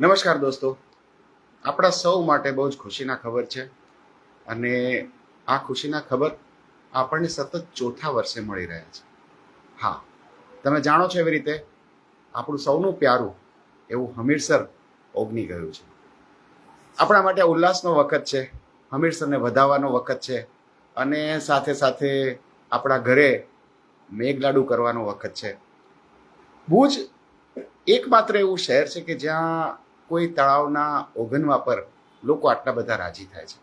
નમસ્કાર દોસ્તો. આપણા સૌ માટે બહુ જ ખુશીના ખબર છે. અને આ ખુશીના ખબર આપણને સતત ચોથા વર્ષે મળી રહ્યા છે. હા, તમે જાણો છો એવી રીતે આપણું સૌનું પ્યારું એવું હમીરસર ઓગની ગયું છે. આપણા માટે ઉલ્લાસનો વખત છે, હમીરસરને વધાવવાનો વખત છે અને સાથે સાથે આપણા ઘરે મેઘલાડુ કરવાનો વખત છે. ભુજ એકમાત્ર એવું શહેર છે કે જ્યાં કોઈ તળાવના ઓગનવા પર લોકો આટલા બધા રાજી થાય છે.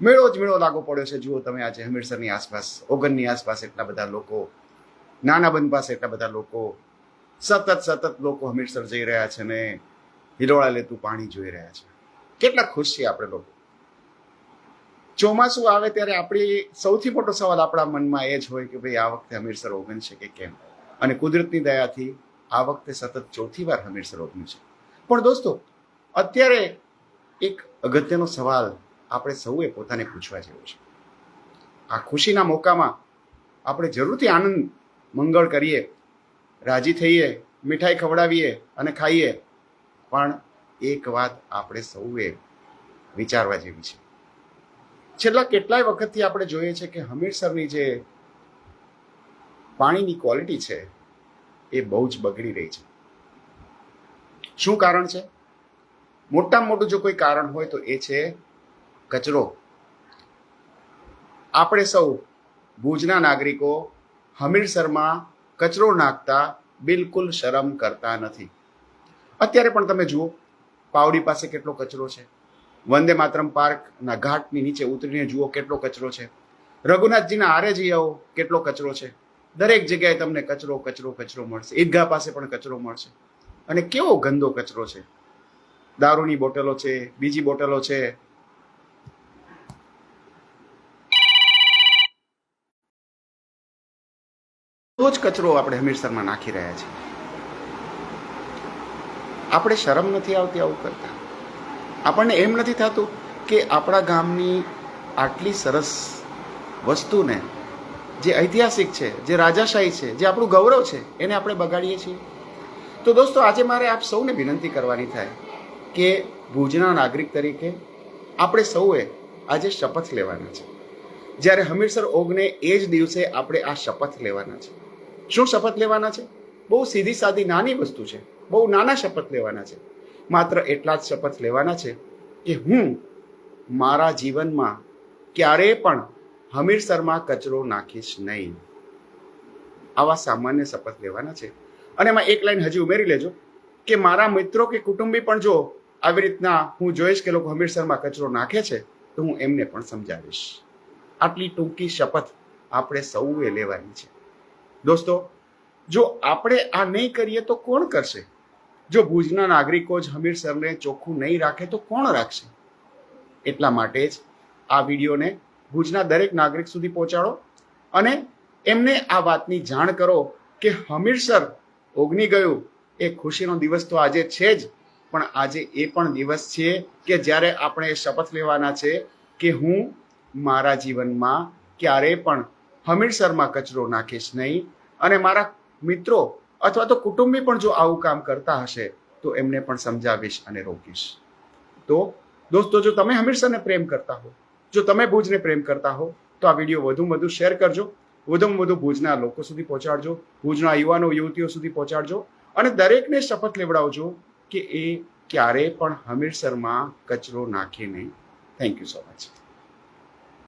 મેળો જ મેળો લાગુ પડ્યો છે. જુઓ તમે આજે હમીરસરની આસપાસ, ઓગનની આસપાસ એટલા બધા લોકો નાના બંધ પાસે એટલા બધા લોકો, સતત સતત લોકો હમીરસર જઈ રહ્યા છે ને હિલોળા લેતું પાણી જોઈ રહ્યા છે. કેટલા ખુશ છીએ આપણે લોકો. ચોમાસું આવે ત્યારે આપણી સૌથી મોટો સવાલ આપણા મનમાં એ જ હોય કે ભાઈ આ વખતે હમીરસર ઓગન છે કે કેમ? અને કુદરતની દયાથી આ વખતે સતત ચોથી વાર હમીરસર ઓગન્યું છે પણ દોસ્તો, અત્યારે એક અગત્યનો સવાલ આપણે સૌએ પોતાને પૂછવા જેવો છે. આ ખુશીના મોકામાં આપણે જરૂરથી આનંદ, મંગળ કરીએ, રાજી થઈએ, મીઠાઈ ખવડાવીએ અને ખાઈએ. પણ એક વાત આપણે સૌએ વિચારવા જેવી છે. છેલ્લા કેટલાય વખતથી આપણે જોઈએ છે કે હમીરસરની જે પાણીની ક્વોલિટી છે એ બહુ જ બગડી રહી છે. શું કારણ છે? મોટામાં મોટું જો કોઈ કારણ હોય તો એ છે કચરો. આપણે સૌ ભુજના નાગરિકો હમીરસરમાં કચરો નાખતા બિલકુલ શરમ કરતા નથી. અત્યારે પણ તમે જુઓ, પાવડી પાસે કેટલો કચરો છે. વંદે માતરમ પાર્કના ઘાટની નીચે ઉતરીને જુઓ કેટલો કચરો છે. રઘુનાથજીના આરે જઈ આવો, કેટલો કચરો છે. દરેક જગ્યાએ તમને કચરો કચરો કચરો મળશે. ઈદગાહ પાસે પણ કચરો મળશે. અને કેવો ગંદો કચરો છે? દારૂની બોટલો છે, બીજી બોટલો છે. તો જ કચરો આપણે હમીરસરમાં નાખી રહ્યા છીએ. આપણે શરમ નથી આવતી આવું કરતા. આપણને એમ નથી થતું કે આપણા ગામની આટલી સરસ વસ્તુને જે ઐતિહાસિક છે, જે રાજાશાહી છે, જે આપણું ગૌરવ છે, એને આપણે બગાડીએ છીએ. તો દોસ્તો, આજે મારે આપ સૌને વિનંતી કરવાની થાય કે ભુજના નાગરિક તરીકે આપણે સૌએ આજે શપથ લેવાના છે. જ્યારે હમીરસર ઓગને એ જ દિવસે આપણે આ શપથ લેવાના છે. શું શપથ લેવાના છે? બહુ સીધી સાદી નાની વસ્તુ છે. બહુ નાના શપથ લેવાના છે. માત્ર એટલા જ શપથ લેવાના છે કે હું મારા જીવનમાં ક્યારેય પણ હમીરસરમાં કચરો નાખીશ નહીં. આવા સામાન્ય શપથ લેવાના છે. અને એમાં એક લાઈન હજી ઉમેરી લેજો કે મારા મિત્રો કે કુટુંબી પણ જો આવી રીતના હું જોઈશ કે લોકો હમીરસરમાં કચરો નાખે છે, તો હું એમને પણ સમજાવીશ. આટલી ટૂંકી શપથ આપણે સૌએ લેવાની છે. દોસ્તો, જો આપણે આ નહીં કરીએ તો કોણ કરશે? જો ભુજના નાગરિકો જ હમીરસરને ચોખ્ખું નહીં રાખે તો કોણ રાખશે? એટલા માટે જ આ વિડીયોને ભુજના દરેક નાગરિક સુધી પહોંચાડો. અને એમને આ વાતની જાણ કરો કે હમીરસર ઓગની ગયું એ ખુશીનો દિવસ તો આજે છે જ, પણ આજે એ પણ દિવસ છે કે જ્યારે આપણે શપથ લેવાના છે કે હું મારા જીવનમાં ક્યારેય પણ હમીરસરમાં કચરો નાખીશ નહીં. અને મારા મિત્રો અથવા તો કુટુંબી પણ જો આવું કામ કરતા હશે, તો એમને પણ સમજાવીશ અને રોકીશ. તો દોસ્તો, જો તમે હમીરસરને પ્રેમ કરતા હો જો તમે ભુજને પ્રેમ કરતા હો, તો આ વીડિયો વધુમાં વધુ શેર કરજો. વધુમાં વધુ ભુજના લોકો સુધી પહોંચાડજો. ભુજના યુવાનો, યુવતીઓ સુધી પહોંચાડજો. અને દરેકને શપથ લેવડાવજો કે એ ક્યારેય પણ હમીરસરમાં કચરો નાખે નહીં. Thank you so much